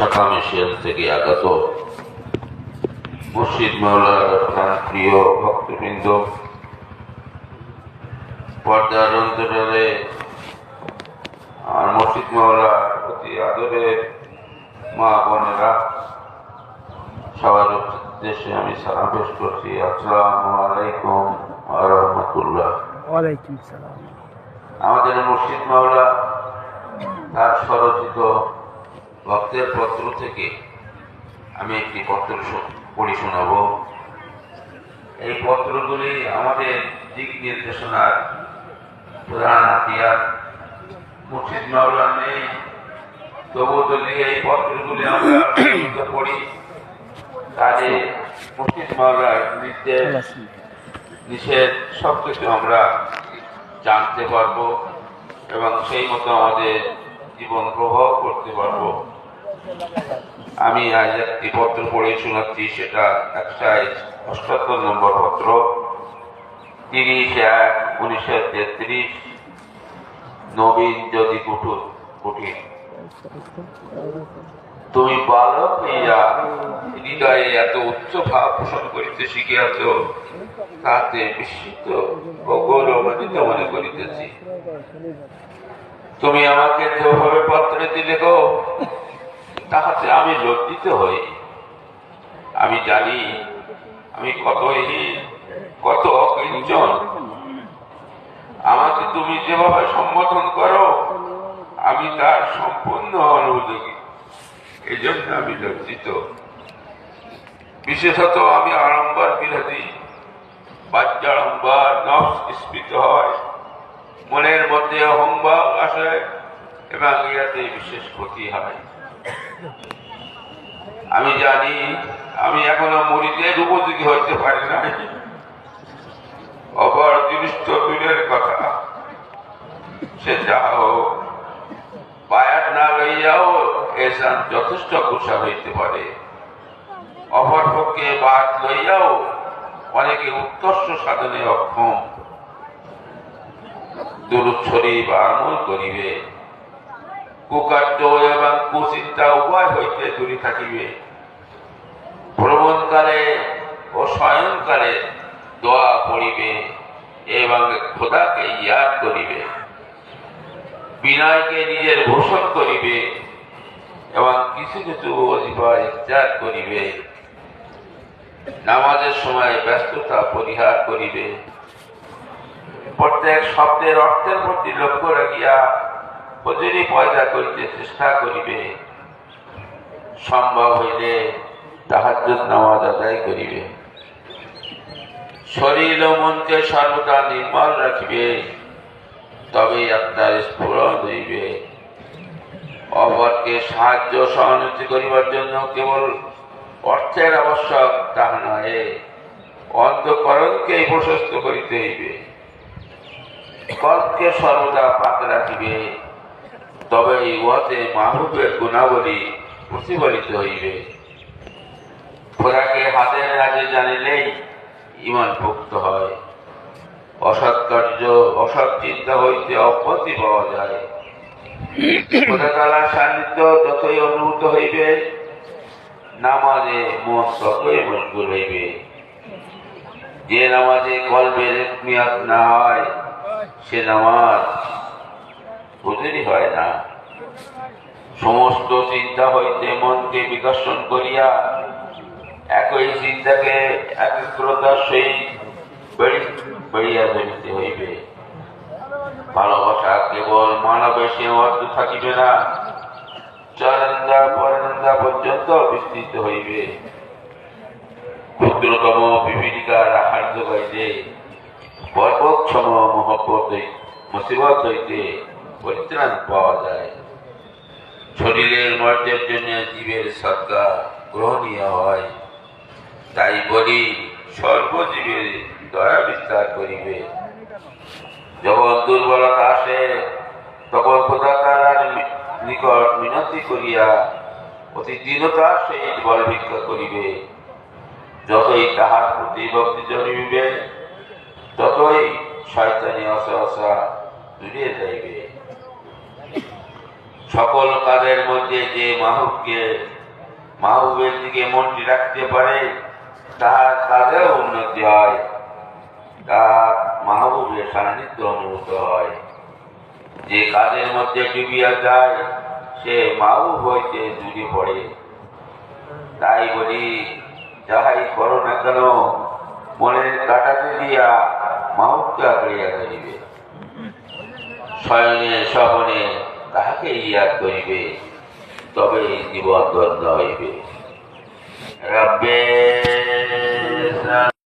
Dhaka mission থেকে আগত মুর্শিদ মাওলার প্রাণ প্রিয় ভক্তবৃন্দ পর্দার অন্তরালে আর মুর্শিদ মাওলার অতি আদরের মা বোনেরা সবার উদ্দেশ্যে আমি সালাম পেশ করছি। আসসালামু আলাইকুম রাহমাতুল্লাহ। আমাদের মুর্শিদ মাওলা তার স্বরচিত ভক্তের পত্র থেকে আমি একটি পত্র পড়ে শোনাব। এই পত্রগুলি আমাদের দিক নির্দেশনার প্রধান হাতিয়ার। মুর্শিদ মাওলা নেই। তবু যদি এই পত্রগুলি আমরা পড়ি। তাহলে মুর্শিদ মাওলার নির্দেশ, নিষেধ সব কিছু আমরা জানতে পারব এবং সেই মতো আমাদের জীবন প্রভাব করতে পারব। আমি আজ একটি পত্র পড়ে শোনাচ্ছি, সেটা একশাই অষ্টাত্তর নম্বর পত্র। তিরিশ এক উনিশশো তেত্রিশ নবীন যদি কুটুর কুটির তুমি বালক হইয়া হৃদয়ে এত উচ্চ ভাব পোষণ করিতে শিখিয়াছ তাতে বিস্মিত ও গৌরবান্বিত মনে করিতেছি। তুমি আমাকে যেভাবে পত্রে দিলে গো তাহাতে আমি লজ্জিত হই। আমি জানি আমি কত কত অকিঞ্চন আমাকে তুমি যেভাবে সম্বোধন করো, আমি তার সম্পূর্ণ অনুযোগী এই জন্য আমি লজ্জিত। বিশেষত আমি আড়ম্বর বিরোধী। বাহ্যাড়ম্বর নফস স্ফীত হয়। মনের মধ্যে অহংভাব আসে এবং ইয়াতে বিশেষ ক্ষতি হয়। আমি জানি, আমি এখনও মরিদের উপযোগী হইতে পারি না অপর জিনিস তো কথা। সে যা হোক, বায়াত না লইয়াও এসান যথেষ্ট কুশা হইতে পারে। অপর পক্ষে বাদ লইয়াও অনেকে উৎকর্ষ সাধনে অক্ষম। দুরুচ্ছরি বা আমল করিবে। কুকার্য এবং কুচিন্তা উভয় হইতে দূরে থাকিবে। ভ্রমণকালে ও শয়নকালে দোয়া পড়িবে এবং খোদাকে ইয়াদ করিবে। বিনয়কে নিজের ভূষণ করিবে এবং কিছু কিছু অজিফা ইচ্ছার করিবে। নামাজের সময় ব্যস্ততা পরিহার করিবে। প্রত্যেক শব্দের অর্থের প্রতি লক্ষ্য রাখিয়া প্রতিটি পয়দা করিতে চেষ্টা করিবে। সম্ভব হইলে তাহার নামাজ আদায় করিবে। শরীর ও মনকে সর্বদা নির্মল রাখিবে, তবেই আপনার স্ফুরণ হইবে অপরকে সাহায্য সহানুভূতি করিবার জন্য কেবল অর্থের আবশ্যক তাহা নয় অন্তকরণকে প্রশস্ত করিতে হইবে। কল্পকে সর্বদা পাক রাখিবে। তবে উহাতে মাহবুবের গুণাবলী প্রতিফলিত হইবে। খোদাকে হাতের কাজে জানিলেই ইমান ভুক্ত হয়। অসৎ কার্য, অসৎ চিন্তা হইতে অপতি পাওয়া যায়। খোদাতালার সান্নিধ্য অনুভূত হইবে, নামাজে মন ততই হইবে। যে নামাজে কলবের না হয়, সে নামাজ বুঝেরই হয় না। সমস্ত চিন্তা হইতে মনকে বিকর্ষণ করিয়া একই চিন্তাকে একাগ্রতার সহিত বেড়িয়া ধরিতে হইবে। ভালোবাসা কেবল সীমাবদ্ধ থাকিবে না। চরন্দা পরন্দা পর্যন্ত বিস্তৃত হইবে। ক্ষুদ্রতম পর্বতসম মহব্বত মুসিবত হইতে পরিত্রাণ পাওয়া যায়। শরীরের মর্যার জন্য জীবের সৎকা গ্রহণীয় হয়। তাই বলি, সর্বজীবের দয়া বিস্তার করিবে। যখন দুর্বলতা আসে, তখন প্রদাতার নিকট মিনতি করিয়া অতি দৃঢ়তার সহিত বল ভিক্ষা করিবে। যতই তাহার প্রতি ভক্তি জন্মিবে ততই শয়তানি অসহসা দূরে যাইবে। সকল কাজের মধ্যে যে মাহুবকে মাহুবের দিকে মনটি রাখতে পারে, তাহার কাজেও উন্নতি হয়। তার মাহবুবের সান্নিধ্য অনুভূত হয়। যে কাজের মধ্যে ডুবিয়া যায়, সে মাহবুব হইতে দূরে পড়ে। তাই বলি, যাহাই করো না কেন, মনের কাটাতে দিয়া মাহুবকে আঁকড়িয়া ধরিবে। শয়নে স্বপনে তাহাকে ইয়াদ করিবে? তবে জীবন ধন্য হইবে। রব্বে